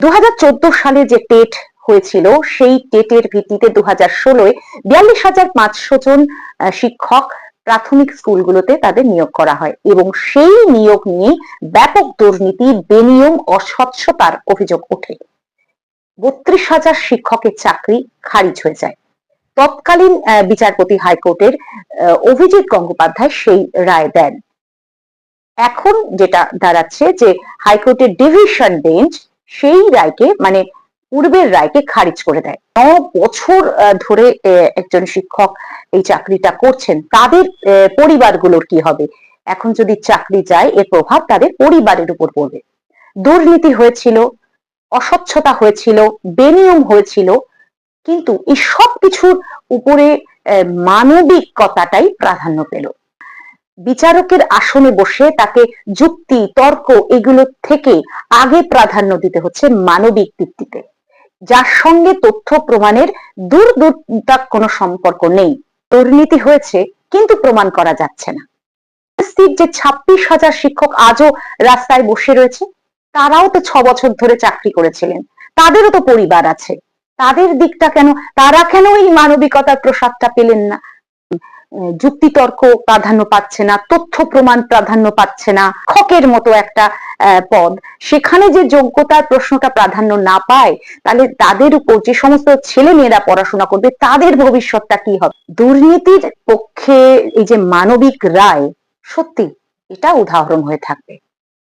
দু হাজার চোদ্দ সালে যে টেট হয়েছিল, সেই টেটের ভিত্তিতে দু হাজার ষোলোয় বিয়াল্লিশ হাজার পাঁচশো জন শিক্ষক প্রাথমিক স্কুলগুলোতে তাদের নিয়োগ করা হয় এবং সেই নিয়োগ নিয়ে ব্যাপক দুর্নীতি, বেনিয়ম, অস্বচ্ছতার অভিযোগ ওঠে। বত্রিশ হাজার শিক্ষকের চাকরি খারিজ হয়ে যায়। তৎকালীন বিচারপতি হাইকোর্টের অভিজিৎ গঙ্গোপাধ্যায় সেই রায় দেন। এখন যেটা দাঁড়াচ্ছে যে হাইকোর্টের ডিভিশন বেঞ্চ সেই রায়কে মানে পূর্বের রায়কে খারিজ করে দেয়। ন বছর ধরে একজন শিক্ষক এই চাকরিটা করছেন। তাদের পরিবারগুলোর কি হবে? এখন যদি চাকরি যায়, এর প্রভাব তাদের পরিবারের উপর পড়বে। দুর্নীতি হয়েছিল, অস্বচ্ছতা হয়েছিল, বেনিয়ম হয়েছিল, কিন্তু এই সব কিছুর উপরে মানবিকতাটাই প্রাধান্য পেল। বিচারকের আসনে বসে তাকে যুক্তি, তর্ক এগুলো থেকে আগে প্রাধান্য দিতে হচ্ছে মানবিক ভিত্তিতে যার সঙ্গে তথ্য প্রমাণের দূর দূরতার কোনো সম্পর্ক নেই। দুর্নীতি হয়েছে, কিন্তু প্রমাণ করা যাচ্ছে না। যে ছাব্বিশ হাজার শিক্ষক আজও রাস্তায় বসে রয়েছে, তারাও তো ছ বছর ধরে চাকরি করেছিলেন। তাদেরও তো পরিবার আছে। তাদের দিকটা কেন, তারা কেন এই মানবিকতার প্রসাদটা পেলেন না? যুক্তিতর্ক প্রাধান্য পাচ্ছে না, তথ্য প্রমাণ প্রাধান্য পাচ্ছে না, খকের মতো একটা পদ। সেখানে যে যোগ্যতার প্রশ্নটা প্রাধান্য না পায়, তাহলে তাদের উপর যে সমস্ত ছেলে মেয়েরা পড়াশোনা করবে, তাদের ভবিষ্যৎটা কি হবে? দুর্নীতির পক্ষে এই যে মানবিক রায়, সত্যি এটা উদাহরণ হয়ে থাকবে।